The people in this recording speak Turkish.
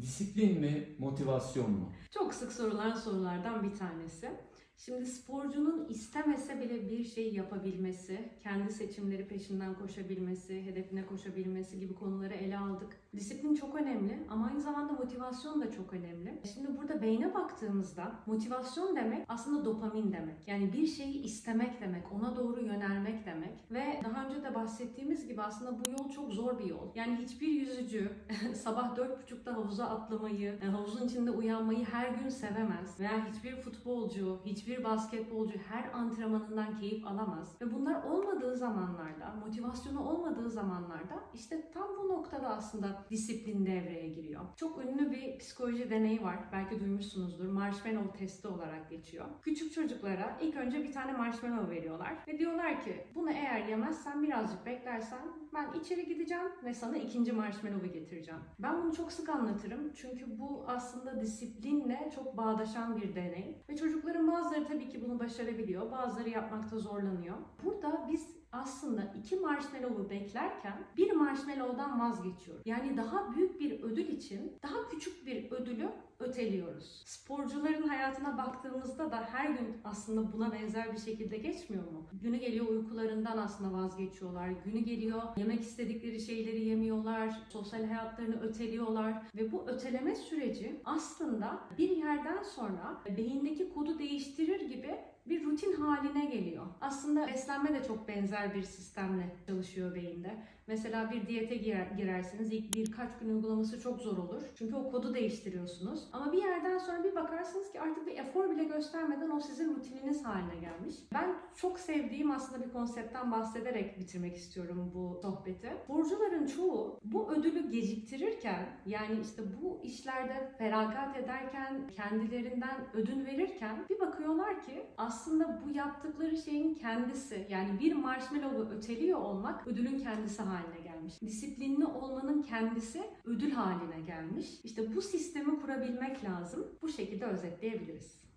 Disiplin mi, motivasyon mu? Çok sık sorulan sorulardan bir tanesi. Şimdi sporcunun istemese bile bir şey yapabilmesi, kendi seçimleri peşinden koşabilmesi, hedefine koşabilmesi gibi konuları ele aldık. Disiplin çok önemli ama aynı zamanda motivasyon da çok önemli. Şimdi burada beyne baktığımızda motivasyon demek aslında dopamin demek. Yani bir şeyi istemek demek, ona doğru yönelmek demek. Ve daha önce de bahsettiğimiz gibi aslında bu yol çok zor bir yol. Yani hiçbir yüzücü sabah dört buçukta havuza atlamayı, havuzun içinde uyanmayı her gün sevemez. Veya hiçbir futbolcu, hiçbir basketbolcu her antrenmanından keyif alamaz. Ve bunlar olmadığı zamanlarda, motivasyonu olmadığı zamanlarda işte tam bu noktada aslında disiplin devreye giriyor. Çok ünlü bir psikoloji deneyi var. Belki duymuşsunuzdur. Marshmallow testi olarak geçiyor. Küçük çocuklara ilk önce bir tane marshmallow veriyorlar ve diyorlar ki bunu eğer yemezsen birazcık beklersen ben içeri gideceğim ve sana ikinci marshmallow'u getireceğim. Ben bunu çok sık anlatırım çünkü bu aslında disiplinle çok bağdaşan bir deney. Ve çocukların bazıları tabii ki bunu başarabiliyor, bazıları yapmakta zorlanıyor. Burada biz aslında iki marshmallow'u beklerken bir marshmallow'dan vazgeçiyoruz. Yani daha büyük bir ödül için daha küçük bir ödülü öteliyoruz. Sporcuların hayatına baktığımızda da her gün aslında buna benzer bir şekilde geçmiyor mu? Günü geliyor uykularından aslında vazgeçiyorlar. Günü geliyor yemek istedikleri şeyleri yemiyorlar. Sosyal hayatlarını öteliyorlar. Ve bu öteleme süreci aslında bir yerden sonra beyindeki kodu değiştirir gibi bir rutin haline geliyor. Aslında beslenme de çok benzer bir sistemle çalışıyor beyinde. Mesela bir diyete girer, girersiniz ilk birkaç gün uygulaması çok zor olur. Çünkü o kodu değiştiriyorsunuz. Ama bir yerden sonra bir bakarsınız ki artık bir efor bile göstermeden o sizin rutininiz haline gelmiş. Ben çok sevdiğim aslında bir konseptten bahsederek bitirmek istiyorum bu sohbeti. Sporcuların çoğu bu ödülü geciktirirken yani işte bu işlerde feragat ederken kendilerinden ödün verirken bir bakıyorlar ki aslında bu yaptıkları şeyin kendisi yani bir marshmallow'u öteliyor olmak ödülün kendisi haline gelmiş. Disiplinli olmanın kendisi ödül haline gelmiş. İşte bu sistemi kurabilmek lazım. Bu şekilde özetleyebiliriz.